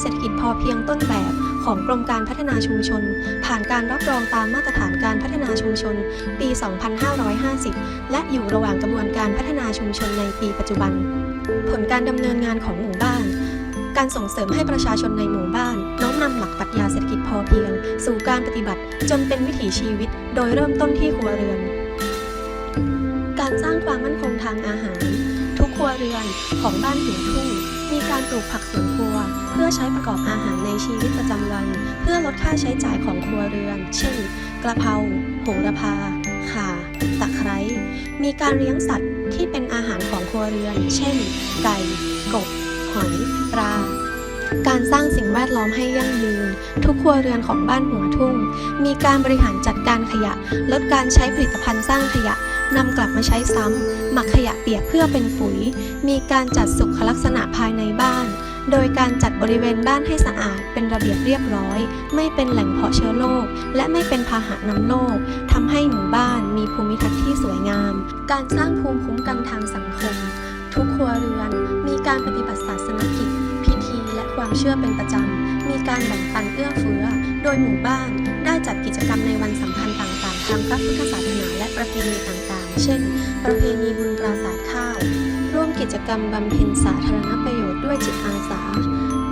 เศรษฐกิจพอเพียงต้นแบบของกรมการพัฒนาชุมชน ผ่านการรับรองตามมาตรฐานการพัฒนาชุมชน ปี 2550 และอยู่ระหว่างกระบวนการพัฒนาชุมชนในปีปัจจุบัน ผลการดำเนินงานของหมู่บ้านการส่งเสริมให้ประชาชนในหมู่บ้าน น้อมนำหลักปรัชญาเศรษฐกิจพอเพียง สู่การปฏิบัติจนเป็นวิถีชีวิต โดยเริ่มต้นที่ครัวเรือน การสร้างความมั่นคงทางอาหาร ทุกครัวเรือนของบ้านหัวทุ่ง การปลูกผักสวนครัว เพื่อใช้ประกอบอาหารในชีวิตประจำวัน เพื่อลดค่าใช้จ่ายของครัวเรือน เช่น กระเพราโหระพา ข่า ตะไคร้ มีการเลี้ยงสัตว์ที่เป็นอาหารของครัวเรือน เช่น ไก่ กบ หอย ปลาการสร้างสิ่งแวดล้อมให้ยั่งยืน ทุกครัวเรือนของบ้านหัวทุ่ง มีการบริหารจัดการขยะ ลดการใช้ผลิตภัณฑ์สร้างขยะ นำกลับมาใช้ซ้ำหมักขยะเปียกเพื่อเป็นปุ๋ย มีการจัดสุขลักษณะภายในบ้าน โดยการจัดบริเวณบ้านให้สะอาดเป็นระเบียบเรียบร้อย ไม่เป็นแหล่งเพาะเชื้อโรคและไม่เป็นพาหะนำโรคทำให้หมู่บ้านมีภูมิทัศน์ที่สวยงาม การสร้างภูมิคุ้มกันทางสังคม ทุกครัวเรือน มีการปฏิบัติศาสนกิจ พิธีและความเชื่อเป็นประจำ มีการแบ่งปันเอื้อเฟื้อ โดยหมู่บ้านได้จัดกิจกรรมในวันสำคัญต่างๆ ทางพระพุทธศาสนาและประเพณีต่างๆ เช่น ประเพณีบุญปราสาทข้าว ร่วมกิจกรรมบำเพ็ญสาธารณประโยชน์ด้วยจิตอาสา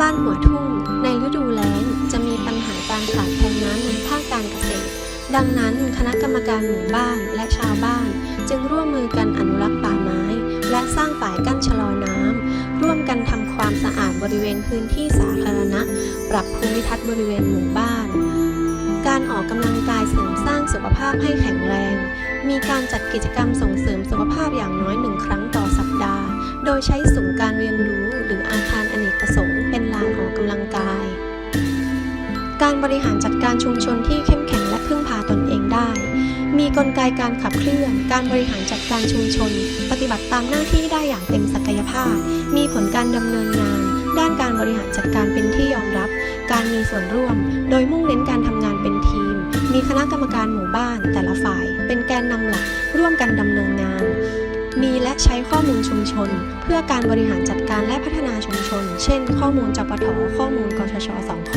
บ้านหัวทุ่ง ในฤดูแล้งจะมีปัญหาการขาดแคลนน้ำในภาคการเกษตร ดังนั้นคณะกรรมการหมู่บ้านและชาวบ้าน จึงร่วมมือกันอนุรักษ์ป่าไม้ และสร้างฝายกั้นชะลอน้ำร่วมกันทำความสะอาดบริเวณพื้นที่สาธารณะ ปรับภูมิทัศน์บริเวณหมู่บ้านการออกกำลังกายเสริมสร้างสุขภาพให้แข็งแรง มีการจัดกิจกรรมส่งเสริมสุขภาพอย่างน้อยหนึ่งครั้งต่อสัปดาห์ โดยใช้ศูนย์การเรียนรู้หรืออาคารอเนกประสงค์เป็นลานออกกำลังกาย การบริหารจัดการชุมชนที่เข้มแข็งและพึ่งพาตนเองได้ มีกลไกการขับเคลื่อน การบริหารจัดการชุมชน ปฏิบัติตามหน้าที่ได้อย่างเต็มศักยภาพ มีผลการดำเนินงาน ด้านการบริหารจัดการเป็นที่ยอมรับ การมีส่วนร่วม โดยมุ่งเน้นการทำงานเป็นทีม มีคณะกรรมการหมู่บ้านแต่ละฝ่าย กนนำหลักร่วมกันดำเนินงาน มีและใช้ข้อมูลชุมชน เพื่อการบริหารจัดการและพัฒนาชุมชน เช่น ข้อมูลจปทข้อมูลกชชสองค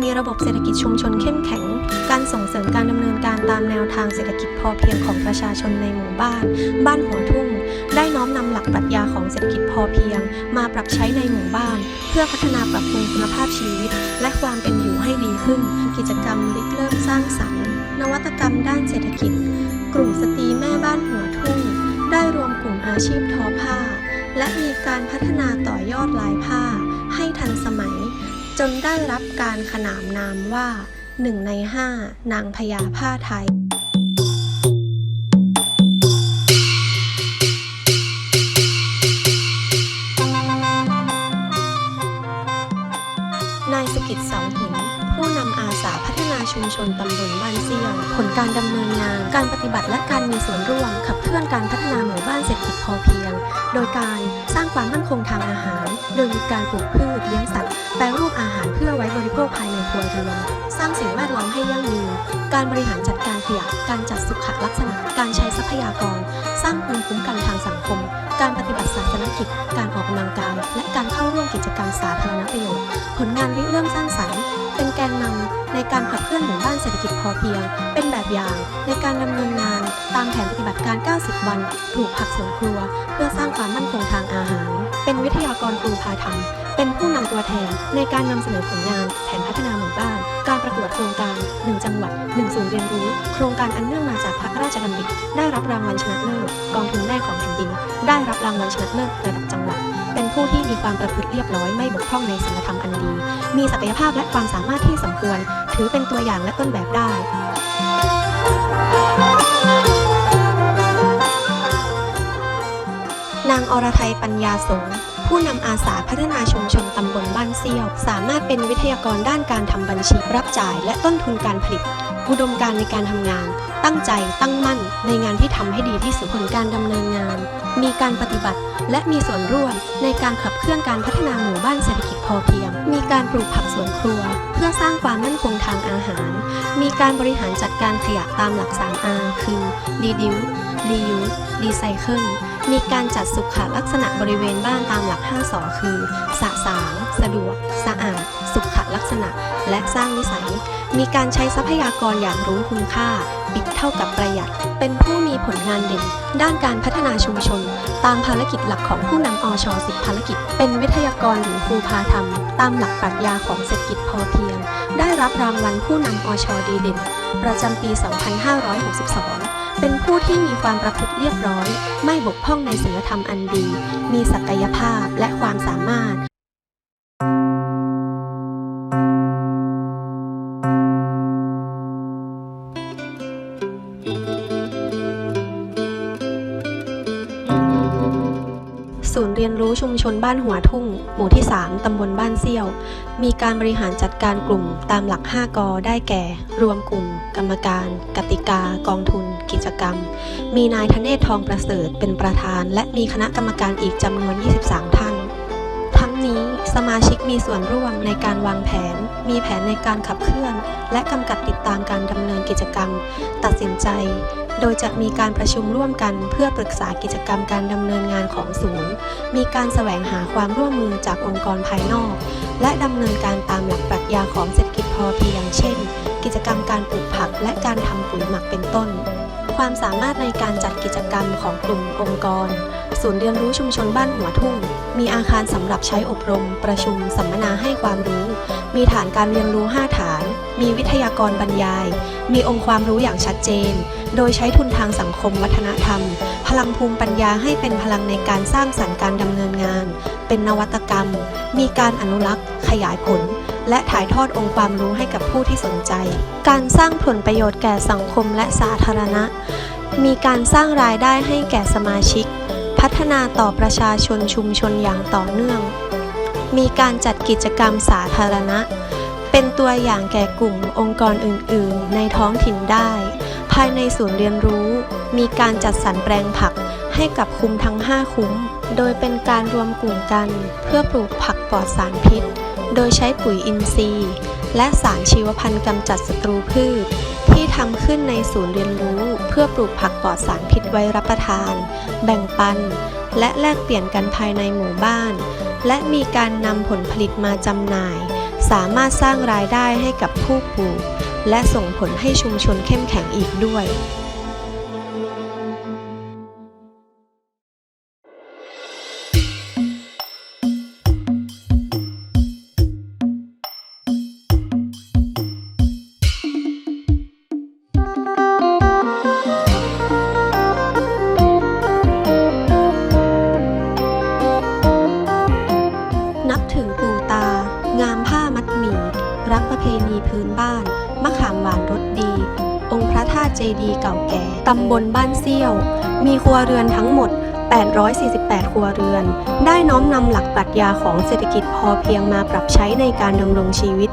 มีระบบเศรษฐกิจชุมชนเข้มแข็ง การส่งเสริมการดำเนินการตามแนวทางเศรษฐกิจพอเพียงของประชาชนในหมู่บ้าน บ้านหัวทุ่ง ได้น้อมนำหลักปรัชญาของเศรษฐกิจพอเพียง มาปรับใช้ในหมู่บ้าน เพื่อพัฒนาปรับปรุงคุณภาพชีวิต และความเป็นอยู่ให้ดีขึ้น กิจกรรมริเริ่มสร้างสรรค์ นวัตกรรมด้านเศรษฐกิจ กลุ่มสตรีแม่บ้านหัวทุ่ง ได้รวมกลุ่มอาชีพทอผ้า และมีการพัฒนาต่อยอดลายผ้า ให้ทันสมัย จนได้รับการขนามนามว่าหนึ่งในห้านางพญาผ้าไทยนายสกิจเสาหิน ผู้นำอาสาพัฒนาชุมชนตำบลบ้านเซี่ยวผลการดำเนินงาน การปฏิบัติและการมีส่วนร่วม ขับเคลื่อนการพัฒนาหมู่บ้านเศรษฐกิจพอเพียง โดยการสร้างความมั่นคงทางอาหาร โดยมีการปลูกพืชเลี้ยงสัตว์แปรรูปอาหารเพื่อไว้บริโภคภายในครัวเรือนสร้างสิ่งแวดล้อมให้ยั่งยืน การบริหารจัดการขยะ การจัดสุขลักษณะ การใช้ทรัพยากร สร้างภูมิคุ้มกันทางสังคม การปฏิบัติศาสนกิจ การออกกำลังกาย และการเข้าร่วมกิจกรรมสาธารณประโยชน์ ผลงานริเริ่มสร้างสรรค์ เป็นแกนนำในการขับเคลื่อนหมู่บ้านเศรษฐกิจพอเพียง เป็นแบบอย่างในการดำเนินงานตามแผนปฏิบัติการ 90 วันปลูกผักสวนครัว เพื่อสร้างความมั่นคงทางอาหาร เป็นวิทยากรครูพาธรรมเป็นผู้นำตัวแทนในการนำเสนอผลงานแผนพัฒนาหมู่บ้าน การประกวดโครงการ 1 จังหวัด 1 ศูนย์เรียนรู้ โครงการอันเนื่องมาจากพระราชดำริได้รับรางวัลชนะเลิศกองทุนแม่ของแผ่นดิน ได้รับรางวัลชนะเลิศระดับจังหวัด เป็นผู้ที่มีความประพฤติเรียบร้อยไม่บกพร่องในศีลธรรมอันดี มีศักยภาพและความสามารถที่สมควร ถือเป็นตัวอย่างและต้นแบบได้ นางอรไทยปัญญาสงผู้นำอาสาพัฒนาชุมชนตำบลบ้านเซี่ยว สามารถเป็นวิทยากรด้านการทำบัญชีรับจ่าย และต้นทุนการผลิต อุดมการในการทำงาน ตั้งใจตั้งมั่นในงานที่ทำให้ดีที่สุดผลการดำเนินงาน มีการปฏิบัติ และมีส่วนร่วมในการขับเคลื่อนการพัฒนาหมู่บ้านเศรษฐกิจพอเพียง มีการปลูกผักสวนครัว เพื่อสร้างความมั่นคงทางอาหาร มีการบริหารจัดการขยะตามหลัก 3R คือ reduce reuse recycle มีการจัดสุขลักษณะบริเวณบ้านตามหลัก 5สอคือ สะสาง สะดวก สะอาด สุขลักษณะ และสร้างนิสัย มีการใช้ทรัพยากรอย่างรู้คุณค่า บิดเท่ากับประหยัด เป็นผู้มีผลงานเด่น ด้านการพัฒนาชุมชน ตามภารกิจหลักของผู้นำอช10ภารกิจ เป็นวิทยากรหรือครูพาธรรม ตามหลักปรัชญาของเศรษฐกิจพอเพียง ได้รับรางวัลผู้นำอชดีเด่น ประจำปี 2562เป็นผู้ที่มีความประพฤติเรียบร้อย ไม่บกพร่องในศีลธรรมอันดี มีศักยภาพและความสามารถ เรียนรู้ชุมชนบ้านหัวทุ่ง หมู่ที่ 3 ตำบลบ้านเซี่ยว มีการบริหารจัดการกลุ่มตามหลัก 5กอได้แก่ รวมกลุ่ม กรรมการ กติกา กองทุน กิจกรรม มีนายธเนศทองประเสริฐเป็นประธาน และมีคณะกรรมการอีกจำนวน 23 ท่าน ทั้งนี้สมาชิกมีส่วนร่วมในการวางแผน มีแผนในการขับเคลื่อน และกำกับติดตามการดำเนินกิจกรรม ตัดสินใจ โดยจะมีการประชุมร่วมกันเพื่อปรึกษากิจกรรมการดำเนินงานของศูนย์ มีการแสวงหาความร่วมมือจากองค์กรภายนอก และดำเนินการตามหลักปรัชญาของเศรษฐกิจพอเพียงเช่น กิจกรรมการปลูกผักและการทำปุ๋ยหมักเป็นต้น ความสามารถในการจัดกิจกรรมของกลุ่มองค์กร ศูนย์เรียนรู้ชุมชนบ้านหัวทุ่ง มีอาคารสำหรับใช้อบรม ประชุม สัมมนาให้ความรู้ มีฐานการเรียนรู้ 5 ฐาน มีวิทยากรบรรยาย มีองค์ความรู้อย่างชัดเจน โดยใช้ทุนทางสังคมวัฒนธรรม พลังภูมิปัญญาให้เป็นพลังในการสร้างสรรค์การดำเนินงาน เป็นนวัตกรรม มีการอนุรักษ์ ขยายผล และถ่ายทอดองค์ความรู้ให้กับผู้ที่สนใจ การสร้างผลประโยชน์แก่สังคมและสาธารณะ มีการสร้างรายได้ให้แก่สมาชิก พัฒนาต่อประชาชนชุมชนอย่างต่อเนื่อง มีการจัดกิจกรรมสาธารณะ เป็นตัวอย่างแก่กลุ่มองค์กรอื่น ๆ ในท้องถิ่นได้ ภายในศูนย์เรียนรู้ มีการจัดสรรแปลงผักให้กับคุ้มทั้ง 5 คุ้ม โดยเป็นการรวมกลุ่มกัน เพื่อปลูกผักปลอดสารพิษ โดยใช้ปุ๋ยอินทรีย์ และสารชีวพันธุ์กำจัดศัตรูพืช ที่ทำขึ้นในศูนย์เรียนรู้ เพื่อปลูกผักปลอดสารพิษไว้รับประทาน แบ่งปัน และแลกเปลี่ยนกันภายในหมู่บ้าน และมีการนำผลผลิตมาจำหน่าย สามารถสร้างรายได้ให้กับผู้ปลูก และส่งผลให้ชุมชนเข้มแข็งอีกด้วย ตำบลบ้านเซี่ยว มีครัวเรือนทั้งหมด 848 ครัวเรือน ได้น้อมนำหลักปรัชญาของเศรษฐกิจพอเพียงมาปรับใช้ในการดำรงชีวิต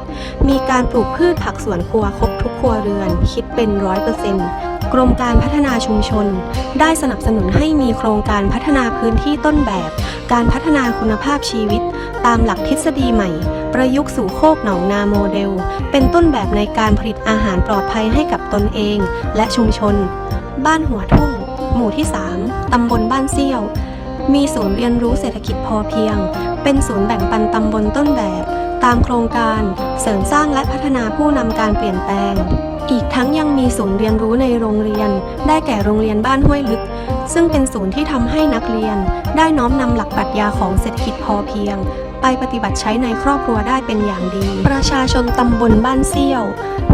มีการปลูกพืชผักสวนครัวครบทุกครัวเรือน คิดเป็นร้อยเปอร์เซ็นต์กรมการพัฒนาชุมชน ได้สนับสนุนให้มีโครงการพัฒนาพื้นที่ต้นแบบ การพัฒนาคุณภาพชีวิต ตามหลักทฤษฎีใหม่ ประยุกต์สู่โคกหนองนาโมเดล เป็นต้นแบบในการผลิตอาหารปลอดภัยให้กับตนเอง และชุมชน บ้านหัวทุ่ง หมู่ที่ 3 ตำบลบ้านเซี่ยว มีศูนย์เรียนรู้เศรษฐกิจพอเพียง เป็นศูนย์แบ่งปันตำบลต้นแบบ ตามโครงการเสริมสร้างและพัฒนาผู้นำการเปลี่ยนแปลง อีกทั้งยังมีศูนย์เรียนรู้ในโรงเรียน ได้แก่โรงเรียนบ้านห้วยลึก ซึ่งเป็นศูนย์ที่ทำให้นักเรียน ได้น้อมนำหลักปรัชญาของเศรษฐกิจพอเพียง ไปปฏิบัติใช้ในครอบครัวได้เป็นอย่างดี ประชาชนตำบลบ้านเซี่ยว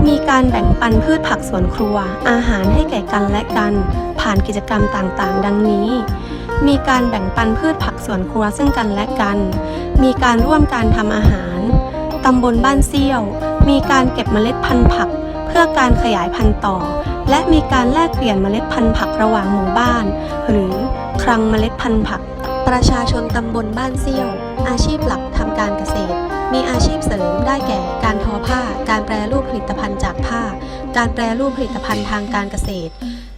มีการแบ่งปันพืชผักสวนครัว อาหารให้แก่กันและกัน ผ่านกิจกรรมต่างๆ ดังนี้ มีการแบ่งปันพืชผักสวนครัวซึ่งกันและกัน มีการร่วมการทำอาหารตำบลบ้านเซี่ยว มีการเก็บเมล็ดพันธุ์ผัก เพื่อการขยายพันธุ์ต่อ และมีการแลกเปลี่ยนเมล็ดพันธุ์ผักระหว่างหมู่บ้าน หรือคลังเมล็ดพันธุ์ผัก ประชาชนตำบลบ้านเซี่ยว อาชีพหลักทำการเกษตร มีอาชีพเสริมได้แก่ การทอผ้า การแปรรูปผลิตภัณฑ์จากผ้า การแปรรูปผลิตภัณฑ์ทางการเกษตร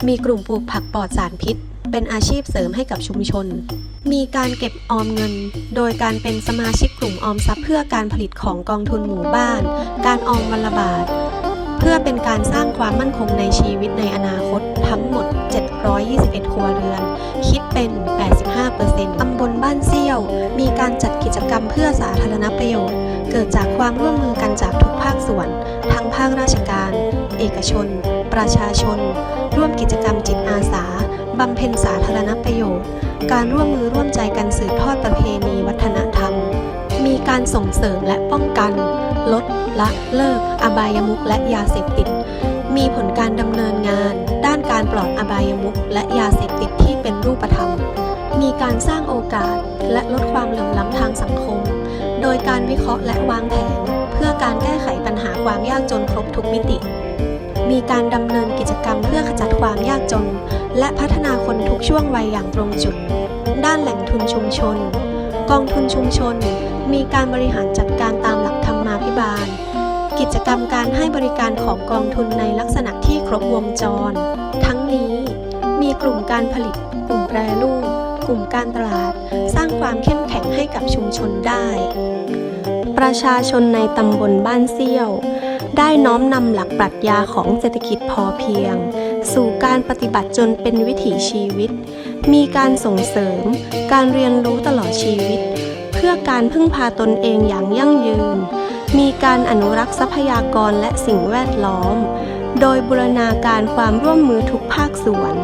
มีกลุ่มปลูกผักปลอดสารพิษ เป็นอาชีพเสริมให้กับชุมชน มีการเก็บออมเงิน โดยการเป็นสมาชิกกลุ่มออมทรัพย์เพื่อการผลิตของกองทุนหมู่บ้าน การออมวันละบาทเพื่อเป็นการสร้างความมั่นคงในชีวิตในอนาคตทั้งหมด 721 ครัวเรือน คิด เป็น 85%ตำบลบ้านเซี่ยว มีการจัดกิจกรรมเพื่อสาธารณประโยชน์ เกิดจากความร่วมมือกันจากทุกภาคส่วน ทั้งภาคราชการ เอกชน ประชาชน ร่วมกิจกรรมจิตอาสา บำเพ็ญสาธารณประโยชน์ การร่วมมือร่วมใจกันสืบทอดประเพณีวัฒนธรรม มีการส่งเสริมและป้องกัน ลด ละ เลิก อบายมุขและยาเสพติด มีผลการดำเนินงานด้าน การปลอดอบายมุขและยาเสพติดที่เป็นรูปธรรม มีการสร้างโอกาสและลดความเหลื่อมล้ำทางสังคม โดยการวิเคราะห์และวางแผน เพื่อการแก้ไขปัญหาความยากจนครบทุกมิติ มีการดำเนินกิจกรรมเพื่อขจัดความยากจน และพัฒนาคนทุกช่วงวัยอย่างตรงจุด ด้านแหล่งทุนชุมชน กองทุนชุมชน มีการบริหารจัดการตามหลักธรรมาภิบาล กิจกรรมการให้บริการของกองทุนในลักษณะที่ครบวงจร ทั้งนี้มีกลุ่มการผลิต กลุ่มแปรรูป กลุ่มการตลาด สร้างความเข้มแข็งให้กับชุมชนได้ ประชาชนในตำบลบ้านเซี่ยว ได้น้อมนำหลักปรัชญาของเศรษฐกิจพอเพียง สู่การปฏิบัติจนเป็นวิถีชีวิต มีการส่งเสริม การเรียนรู้ตลอดชีวิต เพื่อการพึ่งพาตนเองอย่างยั่งยืน มีการอนุรักษ์ทรัพยากรและสิ่งแวดล้อม โดยบูรณาการความร่วมมือทุกภาคส่วน